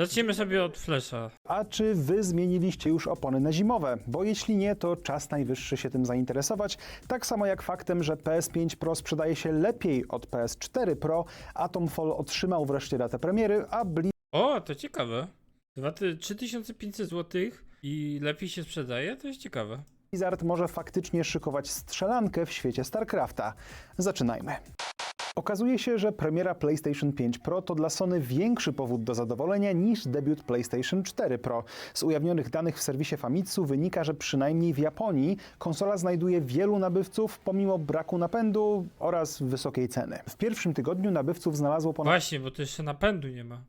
Zacznijmy sobie od Flesza. A czy wy zmieniliście już opony na zimowe? Bo jeśli nie, to czas najwyższy się tym zainteresować. Tak samo jak faktem, że PS5 Pro sprzedaje się lepiej od PS4 Pro, Atomfall otrzymał wreszcie datę premiery, a O, to ciekawe. Dwa ty- 3500 zł i lepiej się sprzedaje? To jest ciekawe. Blizzard może faktycznie szykować strzelankę w świecie StarCrafta. Zaczynajmy. Okazuje się, że premiera PlayStation 5 Pro to dla Sony większy powód do zadowolenia niż debiut PlayStation 4 Pro. Z ujawnionych danych w serwisie Famitsu wynika, że przynajmniej w Japonii konsola znajduje wielu nabywców pomimo braku napędu oraz wysokiej ceny. W pierwszym tygodniu nabywców znalazło ponad Właśnie, bo to jeszcze napędu nie ma.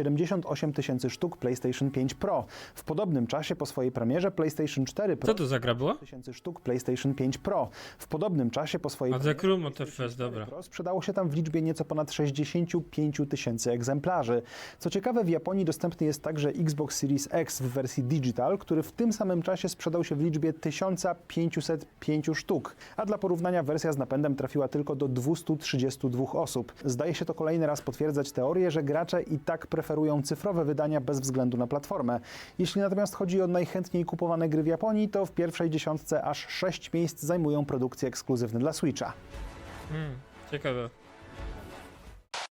78 tysięcy sztuk PlayStation 5 Pro. W podobnym czasie po swojej premierze PlayStation 4 Pro Co to za gra była? tysięcy sztuk PlayStation 5 Pro. W podobnym czasie po swojej A The Crew Motorfest, PlayStation 4 dobra. Pro sprzedało się tam w liczbie nieco ponad 65 tysięcy egzemplarzy. Co ciekawe, w Japonii dostępny jest także Xbox Series X w wersji digital, który w tym samym czasie sprzedał się w liczbie 1505 sztuk, a dla porównania wersja z napędem trafiła tylko do 232 osób. Zdaje się to kolejny raz potwierdzać teorię, że gracze i tak preferują cyfrowe wydania bez względu na platformę. Jeśli natomiast chodzi o najchętniej kupowane gry w Japonii, to w pierwszej dziesiątce aż 6 miejsc zajmują produkcje ekskluzywne dla Switcha. Hmm, ciekawe.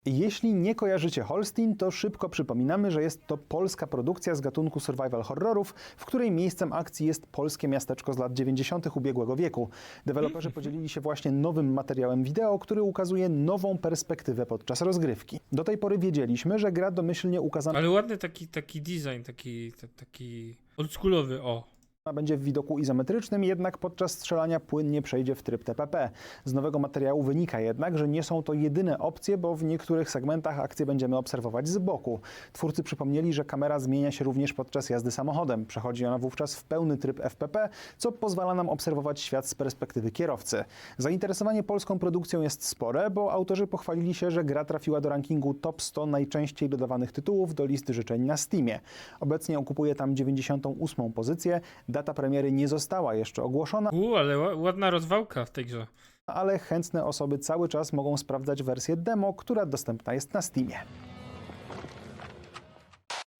Jeśli nie kojarzycie Holstein, to szybko przypominamy, że jest to polska produkcja z gatunku survival horrorów, w której miejscem akcji jest polskie miasteczko z lat 90. ubiegłego wieku. Deweloperzy podzielili się właśnie nowym materiałem wideo, który ukazuje nową perspektywę podczas rozgrywki. Do tej pory wiedzieliśmy, że gra domyślnie ukazana Ale ładny taki, taki design, taki, ta- taki oldschoolowy, o. będzie w widoku izometrycznym, jednak podczas strzelania płynnie przejdzie w tryb TPP. Z nowego materiału wynika jednak, że nie są to jedyne opcje, bo w niektórych segmentach akcję będziemy obserwować z boku. Twórcy przypomnieli, że kamera zmienia się również podczas jazdy samochodem. Przechodzi ona wówczas w pełny tryb FPP, co pozwala nam obserwować świat z perspektywy kierowcy. Zainteresowanie polską produkcją jest spore, bo autorzy pochwalili się, że gra trafiła do rankingu top 100 najczęściej dodawanych tytułów do listy życzeń na Steamie. Obecnie okupuje tam 98 pozycję. Data premiery nie została jeszcze ogłoszona, U, ale ła- ładna rozwałka w tej grze. ale chętne osoby cały czas mogą sprawdzać wersję demo, która dostępna jest na Steamie.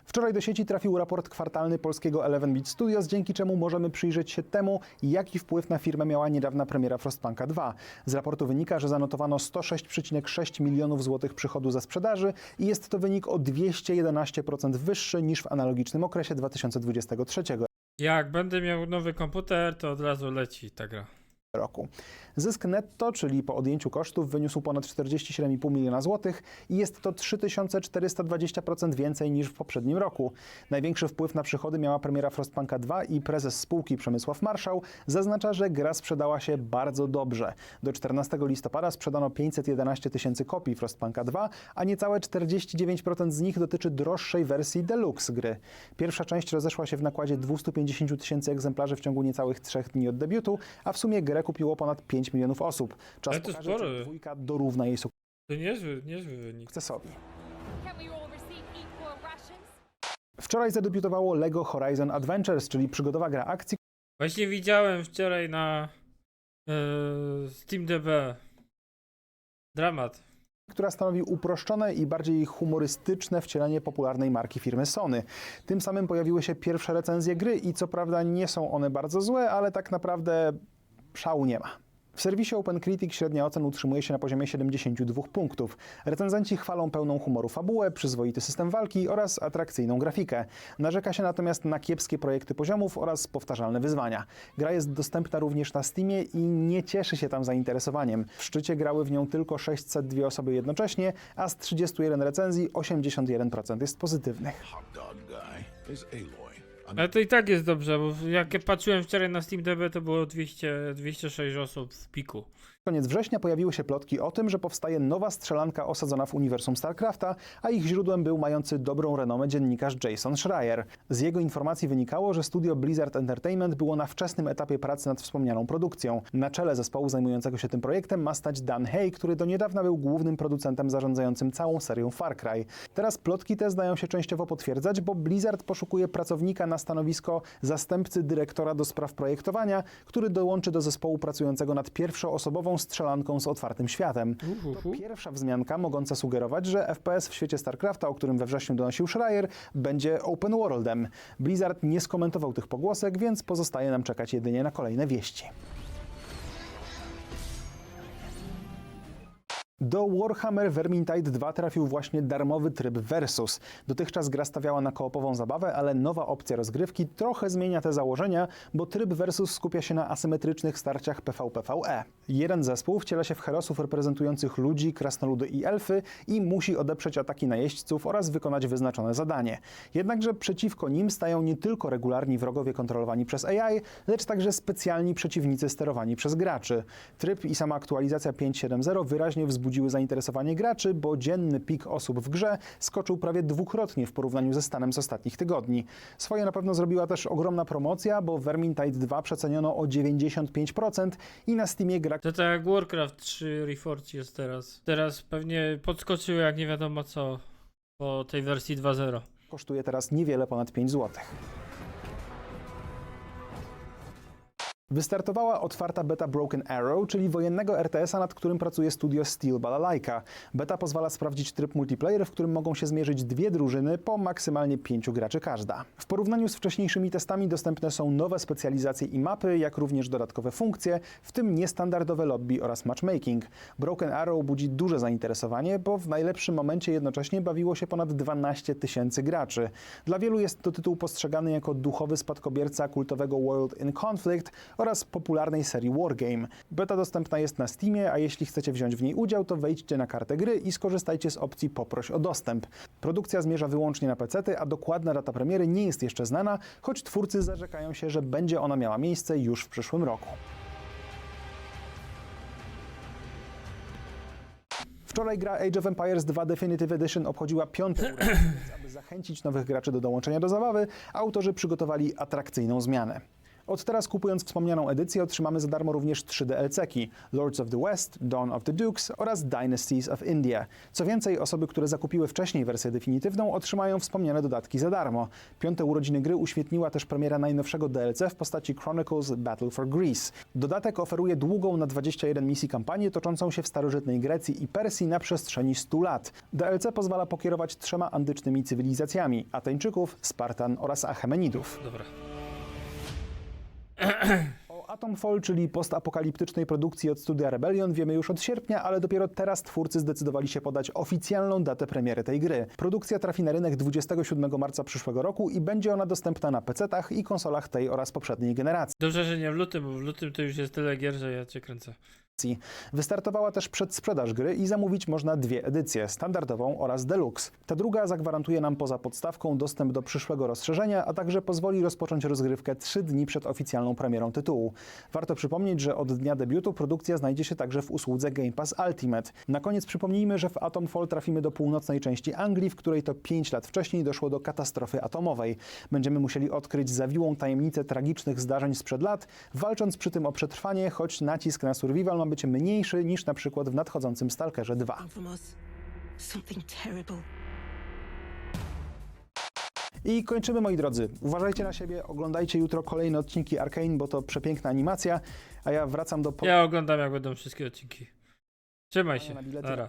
Wczoraj do sieci trafił raport kwartalny polskiego 11-bit Studios, dzięki czemu możemy przyjrzeć się temu, jaki wpływ na firmę miała niedawna premiera Frostpunka 2. Z raportu wynika, że zanotowano 106,6 milionów złotych przychodu ze sprzedaży i jest to wynik o 211% wyższy niż w analogicznym okresie 2023 Jak będę miał nowy komputer, to od razu leci ta gra. Roku. Zysk netto, czyli po odjęciu kosztów, wyniósł ponad 47,5 miliona złotych i jest to 3420% więcej niż w poprzednim roku. Największy wpływ na przychody miała premiera Frostpunka 2 i prezes spółki Przemysław Marszał zaznacza, że gra sprzedała się bardzo dobrze. Do 14 listopada sprzedano 511 tysięcy kopii Frostpunka 2, a niecałe 49% z nich dotyczy droższej wersji deluxe gry. Pierwsza część rozeszła się w nakładzie 250 tysięcy egzemplarzy w ciągu niecałych trzech dni od debiutu, a w sumie grę kupiło ponad 5 milionów osób. Czas Ale to pokaże, sporo. czy dwójka dorówna jej To niezły, niezły wynik. sukcesowi. Can we all receive equal rations? Wczoraj zadebiutowało LEGO Horizon Adventures, czyli przygodowa gra akcji, Właśnie widziałem wczoraj na e, SteamDB dramat. która stanowi uproszczone i bardziej humorystyczne wcielenie popularnej marki firmy Sony. Tym samym pojawiły się pierwsze recenzje gry i co prawda nie są one bardzo złe, ale tak naprawdę szału nie ma. W serwisie OpenCritic średnia ocen utrzymuje się na poziomie 72 punktów. Recenzenci chwalą pełną humoru fabułę, przyzwoity system walki oraz atrakcyjną grafikę. Narzeka się natomiast na kiepskie projekty poziomów oraz powtarzalne wyzwania. Gra jest dostępna również na Steamie i nie cieszy się tam zainteresowaniem. W szczycie grały w nią tylko 602 osoby jednocześnie, a z 31 recenzji 81% jest pozytywnych. hot dog guy is Aloy. Ale to i tak jest dobrze, bo jak ja patrzyłem wczoraj na SteamDB, to było 200, 206 osób w piku. Koniec września pojawiły się plotki o tym, że powstaje nowa strzelanka osadzona w uniwersum StarCrafta, a ich źródłem był mający dobrą renomę dziennikarz Jason Schreier. Z jego informacji wynikało, że studio Blizzard Entertainment było na wczesnym etapie pracy nad wspomnianą produkcją. Na czele zespołu zajmującego się tym projektem ma stać Dan Hay, który do niedawna był głównym producentem zarządzającym całą serią Far Cry. Teraz plotki te zdają się częściowo potwierdzać, bo Blizzard poszukuje pracownika na stanowisko zastępcy dyrektora do spraw projektowania, który dołączy do zespołu pracującego nad pierwszoosobową strzelanką z otwartym światem. To pierwsza wzmianka mogąca sugerować, że FPS w świecie StarCrafta, o którym we wrześniu donosił Schreier, będzie open worldem. Blizzard nie skomentował tych pogłosek, więc pozostaje nam czekać jedynie na kolejne wieści. Do Warhammer Vermintide 2 trafił właśnie darmowy tryb Versus. Dotychczas gra stawiała na koopową zabawę, ale nowa opcja rozgrywki trochę zmienia te założenia, bo tryb Versus skupia się na asymetrycznych starciach PvP-VE. Jeden zespół wciela się w herosów reprezentujących ludzi, krasnoludy i elfy i musi odeprzeć ataki najeźdźców oraz wykonać wyznaczone zadanie. Jednakże przeciwko nim stają nie tylko regularni wrogowie kontrolowani przez AI, lecz także specjalni przeciwnicy sterowani przez graczy. Tryb i sama aktualizacja 5.7.0 wyraźnie wzbudziły zainteresowanie graczy, bo dzienny pik osób w grze skoczył prawie dwukrotnie w porównaniu ze stanem z ostatnich tygodni. Swoje na pewno zrobiła też ogromna promocja, bo Vermintide 2 przeceniono o 95% i na Steamie gra To tak jak Warcraft 3 Reforged jest teraz. Teraz pewnie podskoczył jak nie wiadomo co po tej wersji 2.0. kosztuje teraz niewiele ponad 5 zł. Wystartowała otwarta beta Broken Arrow, czyli wojennego RTS-a, nad którym pracuje studio Steel Balalaika. Beta pozwala sprawdzić tryb multiplayer, w którym mogą się zmierzyć dwie drużyny po maksymalnie pięciu graczy każda. W porównaniu z wcześniejszymi testami dostępne są nowe specjalizacje i mapy, jak również dodatkowe funkcje, w tym niestandardowe lobby oraz matchmaking. Broken Arrow budzi duże zainteresowanie, bo w najlepszym momencie jednocześnie bawiło się ponad 12 tysięcy graczy. Dla wielu jest to tytuł postrzegany jako duchowy spadkobierca kultowego World in Conflict oraz popularnej serii Wargame. Beta dostępna jest na Steamie, a jeśli chcecie wziąć w niej udział, to wejdźcie na kartę gry i skorzystajcie z opcji poproś o dostęp. Produkcja zmierza wyłącznie na PC, a dokładna data premiery nie jest jeszcze znana, choć twórcy zarzekają się, że będzie ona miała miejsce już w przyszłym roku. Wczoraj gra Age of Empires 2 Definitive Edition obchodziła piąte urodziny, aby zachęcić nowych graczy do dołączenia do zabawy, autorzy przygotowali atrakcyjną zmianę. Od teraz kupując wspomnianą edycję otrzymamy za darmo również 3 DLC-ki Lords of the West, Dawn of the Dukes oraz Dynasties of India. Co więcej, osoby, które zakupiły wcześniej wersję definitywną otrzymają wspomniane dodatki za darmo. Piąte urodziny gry uświetniła też premiera najnowszego DLC w postaci Chronicles Battle for Greece. Dodatek oferuje długą na 21 misji kampanię toczącą się w starożytnej Grecji i Persji na przestrzeni 100 lat. DLC pozwala pokierować trzema antycznymi cywilizacjami Ateńczyków, Spartan oraz Achemenidów. Dobra. O Atomfall, czyli postapokaliptycznej produkcji od studia Rebellion wiemy już od sierpnia, ale dopiero teraz twórcy zdecydowali się podać oficjalną datę premiery tej gry. Produkcja trafi na rynek 27 marca przyszłego roku i będzie ona dostępna na PC-tach i konsolach tej oraz poprzedniej generacji. Dobrze, że nie w lutym, bo w lutym to już jest tyle gier, że ja cię kręcę. Wystartowała też przedsprzedaż gry i zamówić można dwie edycje, standardową oraz deluxe. Ta druga zagwarantuje nam poza podstawką dostęp do przyszłego rozszerzenia, a także pozwoli rozpocząć rozgrywkę 3 dni przed oficjalną premierą tytułu. Warto przypomnieć, że od dnia debiutu produkcja znajdzie się także w usłudze Game Pass Ultimate. Na koniec przypomnijmy, że w Atomfall trafimy do północnej części Anglii, w której to 5 lat wcześniej doszło do katastrofy atomowej. Będziemy musieli odkryć zawiłą tajemnicę tragicznych zdarzeń sprzed lat, walcząc przy tym o przetrwanie, choć nacisk na survival ma być mniejszy niż na przykład w nadchodzącym Stalkerze 2. from us. Something terrible. I kończymy, moi drodzy. Uważajcie na siebie, oglądajcie jutro kolejne odcinki Arkane, bo to przepiękna animacja, a ja wracam do... po- Ja oglądam jak będą wszystkie odcinki. Trzymaj się. Na.